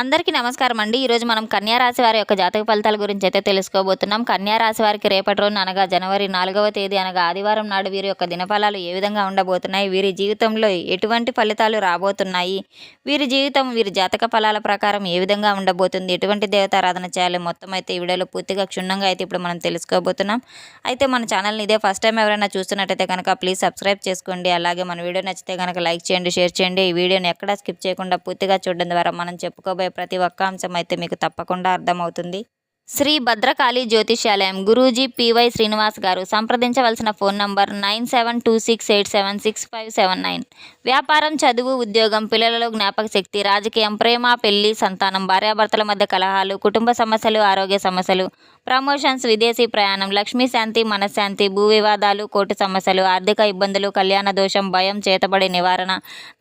అందరికీ నమస్కారం అండి. ఈరోజు మనం కన్యారాశి వారి యొక్క జాతక ఫలితాల గురించి అయితే తెలుసుకోబోతున్నాం. కన్యా రాశి వారికి రేపటి రోజున అనగా జనవరి నాలుగవ తేదీ అనగా ఆదివారం నాడు వీరి యొక్క దినఫలాలు ఏ విధంగా ఉండబోతున్నాయి వీరి జీవితంలో ఎటువంటి ఫలితాలు రాబోతున్నాయి వీరి జీవితం వీరి జాతక ఫలాల ప్రకారం ఏ విధంగా ఉండబోతుంది ఎటువంటి దేవతారాధన చేయాలి మొత్తం అయితే ఈ వీడియోలో పూర్తిగా క్షుణ్ణంగా అయితే ఇప్పుడు మనం తెలుసుకోబోతున్నాం. అయితే మన ఛానల్ని ఇదే ఫస్ట్ టైం ఎవరైనా చూస్తున్నట్టయితే కనుక ప్లీజ్ సబ్స్క్రైబ్ చేసుకోండి. అలాగే మన వీడియో నచ్చితే కనుక లైక్ చేయండి షేర్ చేయండి. ఈ వీడియోని ఎక్కడా స్కిప్ చేయకుండా పూర్తిగా చూడడం ద్వారా మనం చెప్పుకోబోయే ప్రతి ఒక్క అంశం అయితే మీకు తప్పకుండా అర్థమవుతుంది. శ్రీ భద్రకాళి జ్యోతిష్యాలయం గురూజీ పివై శ్రీనివాస్ గారు సంప్రదించవలసిన phone number nine seven two six eight seven six five seven nine. వ్యాపారం చదువు ఉద్యోగం పిల్లలలో జ్ఞాపక శక్తి రాజకీయం ప్రేమ పెళ్ళి సంతానం భార్యాభర్తల మధ్య కలహాలు కుటుంబ సమస్యలు ఆరోగ్య సమస్యలు ప్రమోషన్స్ విదేశీ ప్రయాణం లక్ష్మీ శాంతి మనశ్శాంతి భూ వివాదాలు కోర్టు సమస్యలు ఆర్థిక ఇబ్బందులు కళ్యాణ దోషం భయం చేతబడి నివారణ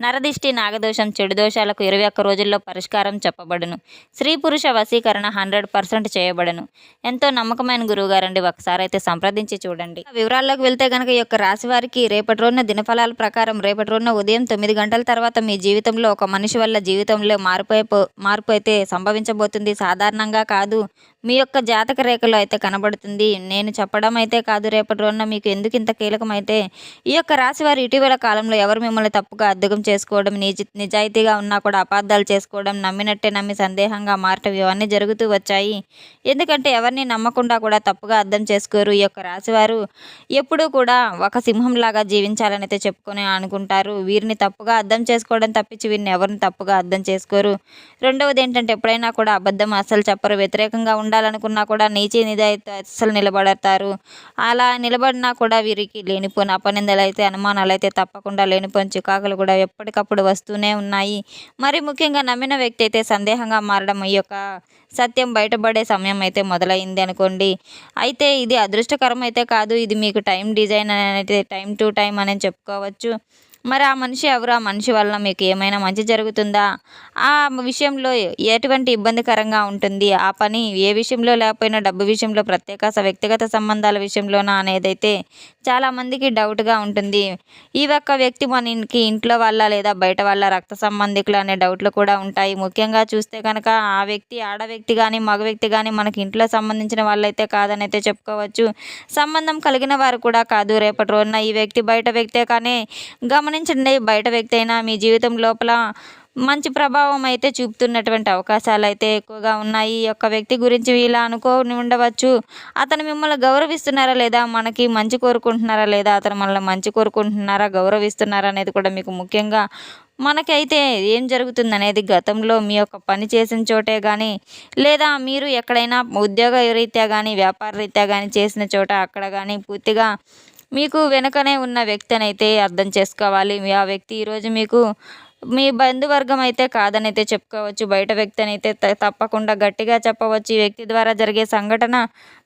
నరదిష్టి నాగదోషం చెడు దోషాలకు ఇరవై ఒక్క రోజుల్లో పరిష్కారం చెప్పబడును. స్త్రీ పురుష వశీకరణ హండ్రెడ్ పర్సెంట్ చేయబడును. ఎంతో నమ్మకమైన గురువుగారండి ఒకసారి అయితే సంప్రదించి చూడండి. వివరాల్లోకి వెళ్తే కనుక ఈ యొక్క రాశి వారికి రేపటి రోజున దినఫలాల ప్రకారం రేపటి రోజున ఉదయం తొమ్మిది గంటల తర్వాత మీ జీవితంలో ఒక మనిషి వల్ల జీవితంలో మార్పు మార్పు అయితే సంభవించబోతుంది. సాధారణంగా కాదు. మీ యొక్క జాతక రేఖలో అయితే కనబడుతుంది. నేను చెప్పడం అయితే కాదు రేపటి రోజున మీకు ఎందుకు ఇంత కీలకమైతే ఈ యొక్క రాశి వారు ఇటీవల కాలంలో ఎవరు మిమ్మల్ని తప్పుగా అద్దకం చేసుకోవడం నిజ నిజాయితీగా ఉన్నా కూడా అపార్థాలు చేసుకోవడం నమ్మినట్టే నమ్మి సందేహంగా మారటం ఇవన్నీ జరుగుతూ వచ్చాయి. ఎందుకంటే ఎవరిని నమ్మకుండా కూడా తప్పుగా అర్థం చేసుకోరు ఈ యొక్క రాశివారు ఎప్పుడూ కూడా ఒక సింహంలాగా జీవించాలని అయితే చెప్పుకొని అనుకుంటారు. వీరిని తప్పుగా అర్థం చేసుకోవడం తప్పించి వీరిని ఎవరిని తప్పుగా అర్థం చేసుకోరు. రెండవది ఏంటంటే ఎప్పుడైనా కూడా అబద్ధం అస్సలు చెప్పరు. వ్యతిరేకంగా ఉండాలనుకున్నా కూడా నీచి నిజాయితీ అస్సలు నిలబడతారు. అలా నిలబడినా కూడా వీరికి లేనిపోని అపనిందలు అయితే అనుమానాలు అయితే తప్పకుండా లేనిపోని చికాకులు కూడా ఎప్పటికప్పుడు వస్తూనే ఉన్నాయి. మరి ముఖ్యంగా నమ్మిన వ్యక్తి అయితే సందేహంగా మారడం ఈ యొక్క సత్యం బయటపడే సమయం అయితే మొదలైంది అనుకోండి. అయితే ఇది అదృష్టకరం అయితే కాదు. ఇది మీకు టైం డిజైన్ అనేది టైం టు టైం అని చెప్పుకోవచ్చు. మరి ఆ మనిషి ఎవరు? ఆ మనిషి వల్ల మీకు ఏమైనా మంచి జరుగుతుందా? ఆ విషయంలో ఎటువంటి ఇబ్బందికరంగా ఉంటుంది? ఆ పని ఏ విషయంలో లేకపోయినా డబ్బు విషయంలో ప్రత్యేక వ్యక్తిగత సంబంధాల విషయంలోనా అనేదైతే చాలామందికి డౌట్గా ఉంటుంది. ఈ ఒక్క వ్యక్తి మనకి ఇంట్లో వల్ల లేదా బయట వల్ల రక్త సంబంధికులు అనే డౌట్లు కూడా ఉంటాయి. ముఖ్యంగా చూస్తే కనుక ఆ వ్యక్తి ఆడ వ్యక్తి కానీ మగ వ్యక్తి కానీ మనకి ఇంట్లో సంబంధించిన వాళ్ళైతే కాదని అయితే చెప్పుకోవచ్చు. సంబంధం కలిగిన వారు కూడా కాదు. రేపటి రోజున ఈ వ్యక్తి బయట వ్యక్తే కానీ గమనించండి బయట వ్యక్తి అయినా మీ జీవితం లోపల మంచి ప్రభావం అయితే చూపుతున్నటువంటి అవకాశాలు అయితే ఎక్కువగా ఉన్నాయి. ఈ యొక్క వ్యక్తి గురించి ఇలా అనుకోని ఉండవచ్చు. అతను మిమ్మల్ని గౌరవిస్తున్నారా లేదా? మనకి మంచి కోరుకుంటున్నారా లేదా? అతను మనల్ని మంచి కోరుకుంటున్నారా? గౌరవిస్తున్నారా అనేది కూడా మీకు ముఖ్యంగా మనకైతే ఏం జరుగుతుంది అనేది గతంలో మీ యొక్క పని చేసిన చోటే కానీ లేదా మీరు ఎక్కడైనా ఉద్యోగ రీత్యా కానీ వ్యాపార రీత్యా కానీ చేసిన చోట అక్కడ కానీ పూర్తిగా మీకు వెనుకనే ఉన్న వ్యక్తిని అయితే అర్థం చేసుకోవాలి. ఆ వ్యక్తి ఈరోజు మీకు మీ బంధువర్గం అయితే కాదని అయితే చెప్పుకోవచ్చు. బయట వ్యక్తి అయితే త- తప్పకుండా గట్టిగా చెప్పవచ్చు. ఈ వ్యక్తి ద్వారా జరిగే సంఘటన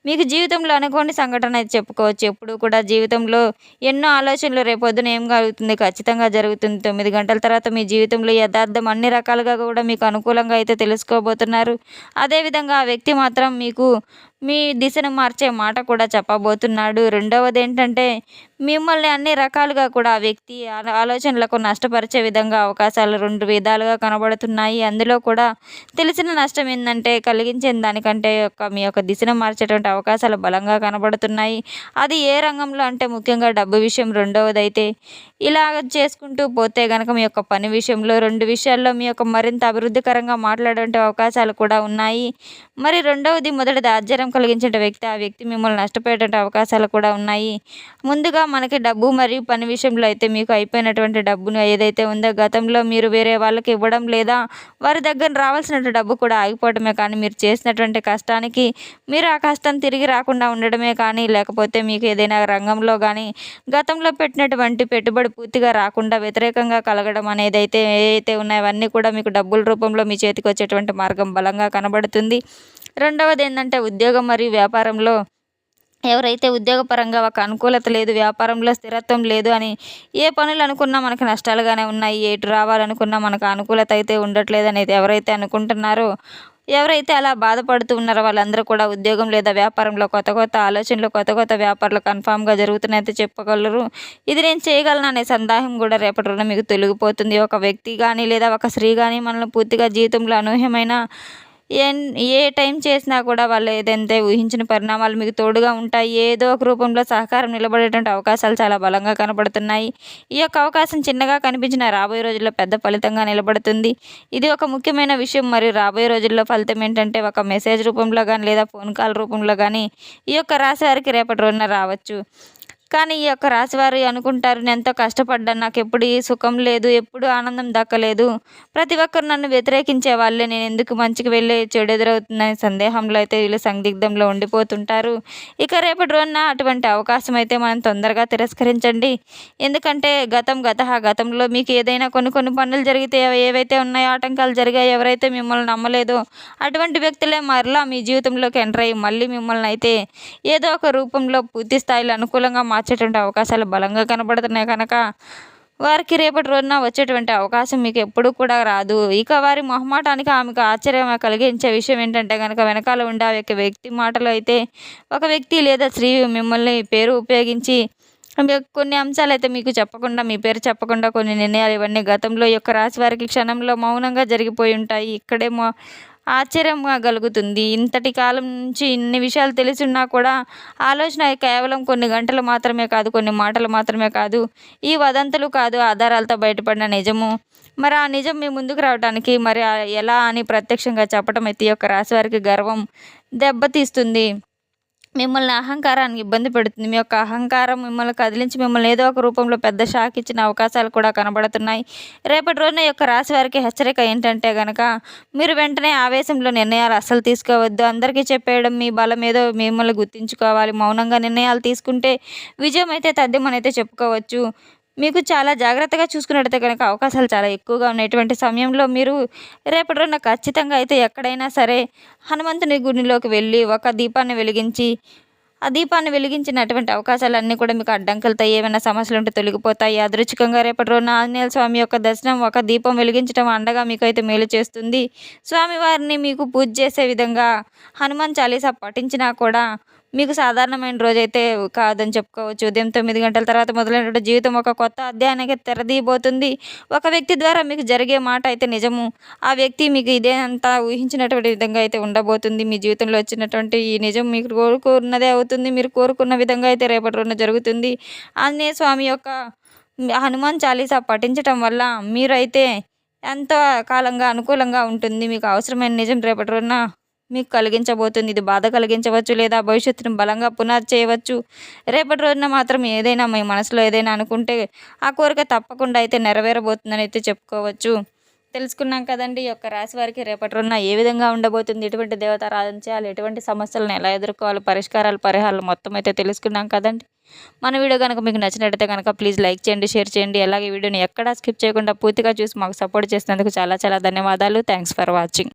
మీకు జీవితంలో అనుకోని సంఘటన అయితే చెప్పుకోవచ్చు. ఎప్పుడు కూడా జీవితంలో ఎన్నో ఆలోచనలు రేపొద్దున ఏం కలుగుతుంది? ఖచ్చితంగా జరుగుతుంది. తొమ్మిది గంటల తర్వాత మీ జీవితంలో యథార్థం అన్ని రకాలుగా కూడా మీకు అనుకూలంగా అయితే తెలుసుకోబోతున్నారు. అదేవిధంగా ఆ వ్యక్తి మాత్రం మీకు మీ దిశను మార్చే మాట కూడా చెప్పబోతున్నాడు. రెండవది ఏంటంటే మిమ్మల్ని అన్ని రకాలుగా కూడా ఆ వ్యక్తి ఆలోచనలకు నష్టపరిచే విధంగా అవకాశాలు రెండు విధాలుగా కనబడుతున్నాయి. అందులో కూడా తెలిసిన నష్టం ఏంటంటే కలిగించిన దానికంటే యొక్క మీ యొక్క దిశను మార్చేటువంటి అవకాశాలు బలంగా కనబడుతున్నాయి. అది ఏ రంగంలో అంటే ముఖ్యంగా డబ్బు విషయం రెండవది అయితే ఇలాగ చేసుకుంటూ పోతే కనుక మీ యొక్క పని విషయంలో రెండు విషయాల్లో మీ యొక్క మరింత అభివృద్ధికరంగా మాట్లాడే అవకాశాలు కూడా ఉన్నాయి. మరి రెండవది మొదటిది ఆశ్చర్యం కలిగించే వ్యక్తి ఆ వ్యక్తి మిమ్మల్ని నష్టపోయేటువంటి అవకాశాలు కూడా ఉన్నాయి. ముందుగా మనకి డబ్బు మరియు పని విషయంలో అయితే మీకు అయిపోయినటువంటి డబ్బును ఏదైతే ఉందో గతంలో మీరు వేరే వాళ్ళకి ఇవ్వడం లేదా వారి దగ్గర రావాల్సిన డబ్బు కూడా ఆగిపోవడమే కానీ మీరు చేసినటువంటి కష్టానికి మీరు ఆ కష్టం తిరిగి రాకుండా ఉండడమే కానీ లేకపోతే మీకు ఏదైనా రంగంలో కానీ గతంలో పెట్టినటువంటి పెట్టుబడి పూర్తిగా రాకుండా వ్యతిరేకంగా కలగడం అనేది అయితే ఏవైతే ఉన్నాయో అవన్నీ కూడా మీకు డబ్బుల రూపంలో మీ చేతికి వచ్చేటువంటి మార్గం బలంగా కనబడుతుంది. రెండవది ఏంటంటే ఉద్యోగం మరియు వ్యాపారంలో ఎవరైతే ఉద్యోగపరంగా ఒక అనుకూలత లేదు వ్యాపారంలో స్థిరత్వం లేదు అని ఏ పనులు అనుకున్నా మనకు నష్టాలుగానే ఉన్నాయి ఎటు రావాలనుకున్నా మనకు అనుకూలత అయితే ఉండట్లేదు అనేది ఎవరైతే అనుకుంటున్నారో ఎవరైతే అలా బాధపడుతూ ఉన్నారో వాళ్ళందరూ కూడా ఉద్యోగం లేదా వ్యాపారంలో కొత్త కొత్త ఆలోచనలు కొత్త కొత్త వ్యాపారాలు కన్ఫామ్గా జరుగుతున్నాయితే చెప్పగలరు ఇది నేను చేయగలను అనే సందేహం కూడా రేపటి రోజున మీకు తొలగిపోతుంది. ఒక వ్యక్తి కానీ లేదా ఒక స్త్రీ కానీ మనల్ని పూర్తిగా జీవితంలో అనూహ్యమైన ఏ టైం చేసినా కూడా వాళ్ళు ఏదైతే ఊహించిన పరిణామాలు మీకు తోడుగా ఉంటాయి ఏదో ఒక రూపంలో సహకారం నిలబడేటువంటి అవకాశాలు చాలా బలంగా కనబడుతున్నాయి. ఈ యొక్క అవకాశం చిన్నగా కనిపించిన రాబోయే రోజుల్లో పెద్ద ఫలితంగా నిలబడుతుంది. ఇది ఒక ముఖ్యమైన విషయం. మరియు రాబోయే రోజుల్లో ఫలితం ఏంటంటే ఒక మెసేజ్ రూపంలో కానీ లేదా ఫోన్ కాల్ రూపంలో కానీ ఈ యొక్క రాశి వారికి రేపటి రోజున రావచ్చు. కానీ ఈ యొక్క రాశివారు అనుకుంటారు నేను ఎంతో కష్టపడ్డాను నాకు ఎప్పుడు సుఖం లేదు ఎప్పుడు ఆనందం దక్కలేదు. ప్రతి ఒక్కరు నన్ను వ్యతిరేకించే వాళ్ళే నేను ఎందుకు మంచికి వెళ్ళి చెడు ఎదురవుతుందనే సందేహంలో అయితే వీళ్ళు సందిగ్ధంలో ఉండిపోతుంటారు. ఇక రేపటి రోజున అటువంటి అవకాశం అయితే మనం తొందరగా తిరస్కరించండి. ఎందుకంటే గతం గత గతంలో మీకు ఏదైనా కొన్ని కొన్ని పనులు జరిగితే ఏవైతే ఉన్నాయో ఆటంకాలు జరిగాయి ఎవరైతే మిమ్మల్ని నమ్మలేదో అటువంటి వ్యక్తులే మరలా మీ జీవితంలోకి ఎంటర్ అయ్యి మళ్ళీ మిమ్మల్ని అయితే ఏదో ఒక రూపంలో పూర్తి స్థాయిలో అనుకూలంగా మార్చేటువంటి అవకాశాలు బలంగా కనబడుతున్నాయి కనుక వారికి రేపటి రోజున వచ్చేటువంటి అవకాశం మీకు ఎప్పుడు కూడా రాదు. ఇక వారి మొహమాటానికి ఆమెకు ఆశ్చర్యం కలిగించే విషయం ఏంటంటే కనుక వెనకాల ఉండే ఆ యొక్క వ్యక్తి మాటలు అయితే ఒక వ్యక్తి లేదా స్త్రీ మిమ్మల్ని పేరు ఉపయోగించి కొన్ని అంశాలు అయితే మీకు చెప్పకుండా మీ పేరు చెప్పకుండా కొన్ని నిర్ణయాలు ఇవన్నీ గతంలో యొక్క రాశి వారికి క్షణంలో మౌనంగా జరిగిపోయి ఉంటాయి. ఇక్కడేమో ఆశ్చర్యంగా కలుగుతుంది. ఇంతటి కాలం నుంచి ఇన్ని విషయాలు తెలిసి ఉన్నా కూడా ఆలోచన కేవలం కొన్ని గంటలు మాత్రమే కాదు కొన్ని మాటలు మాత్రమే కాదు ఈ వదంతులు కాదు ఆధారాలతో బయటపడిన నిజము. మరి ఆ నిజం మీ ముందుకు రావడానికి మరి ఎలా అని ప్రత్యక్షంగా చెప్పడం అయితే ఈ యొక్క రాశి వారికి గర్వం దెబ్బతీస్తుంది. మిమ్మల్ని అహంకారానికి ఇబ్బంది పెడుతుంది. మీ యొక్క అహంకారం మిమ్మల్ని కదిలించి మిమ్మల్ని ఏదో ఒక రూపంలో పెద్ద షాక్ ఇచ్చిన అవకాశాలు కూడా కనబడుతున్నాయి. రేపటి రోజున యొక్క రాశి వారికి హెచ్చరిక ఏంటంటే కనుక మీరు వెంటనే ఆవేశంలో నిర్ణయాలు అస్సలు తీసుకోవద్దు. అందరికీ చెప్పేయడం మీ బలం ఏదో మిమ్మల్ని గుర్తించుకోవాలి. మౌనంగా నిర్ణయాలు తీసుకుంటే విజయం అయితే తథ్యమనైతే చెప్పుకోవచ్చు. మీకు చాలా జాగ్రత్తగా చూసుకున్నట్టయితే కనుక అవకాశాలు చాలా ఎక్కువగా ఉన్నటువంటి సమయంలో మీరు రేపటి రోజున ఖచ్చితంగా అయితే ఎక్కడైనా సరే హనుమంతుని గుడిలోకి వెళ్ళి ఒక దీపాన్ని వెలిగించి ఆ దీపాన్ని వెలిగించినటువంటి అవకాశాలన్నీ కూడా మీకు అడ్డంకులతో ఏమైనా సమస్యలు ఉంటే తొలగిపోతాయి. అదృచ్ఛికంగా రేపటి రోజున ఆంజనేయ స్వామి యొక్క దర్శనం ఒక దీపం వెలిగించడం అండగా మీకు అయితే మేలు చేస్తుంది. స్వామివారిని మీకు పూజ చేసే విధంగా హనుమాన్ చాలీసా పఠించినా కూడా మీకు సాధారణమైన రోజైతే కాదని చెప్పుకోవచ్చు. ఉదయం తొమ్మిది గంటల తర్వాత మొదలైనటువంటి జీవితం ఒక కొత్త అధ్యాయానికి తెరదీయబోతుంది. ఒక వ్యక్తి ద్వారా మీకు జరిగే మాట అయితే నిజము. ఆ వ్యక్తి మీకు ఇదే అంతా ఊహించినటువంటి విధంగా అయితే ఉండబోతుంది. మీ జీవితంలో వచ్చినటువంటి ఈ నిజం మీకు కోరుకున్నదే అవుతుంది. మీరు కోరుకున్న విధంగా అయితే రేపటి రోజున జరుగుతుంది. ఆంజనేయ స్వామి యొక్క హనుమాన్ చాలీసా పఠించటం వల్ల మీరైతే ఎంతో కాలంగా అనుకూలంగా ఉంటుంది. మీకు అవసరమైన నిజం రేపటి రోజున మీకు కలిగించబోతుంది. ఇది బాధ కలిగించవచ్చు లేదా భవిష్యత్తును బలంగా పునాది చేయవచ్చు. రేపటి రోజున మాత్రం ఏదైనా మీ మనసులో ఏదైనా అనుకుంటే ఆ కోరిక తప్పకుండా అయితే నెరవేరబోతుందని అయితే చెప్పుకోవచ్చు. తెలుసుకున్నాం కదండి ఈ యొక్క రాశి వారికి రేపటి రోజున ఏ విధంగా ఉండబోతుంది ఎటువంటి దేవత ఆరాధన చేయాలి ఎటువంటి సమస్యలను ఎలా ఎదుర్కోవాలి పరిష్కారాలు పరిహారాలు మొత్తం అయితే తెలుసుకున్నాం కదండి. మన వీడియో కనుక మీకు నచ్చినట్టయితే కనుక ప్లీజ్ లైక్ చేయండి షేర్ చేయండి. అలాగే వీడియోని ఎక్కడా స్కిప్ చేయకుండా పూర్తిగా చూసి మాకు సపోర్ట్ చేసినందుకు చాలా చాలా ధన్యవాదాలు. Thanks for watching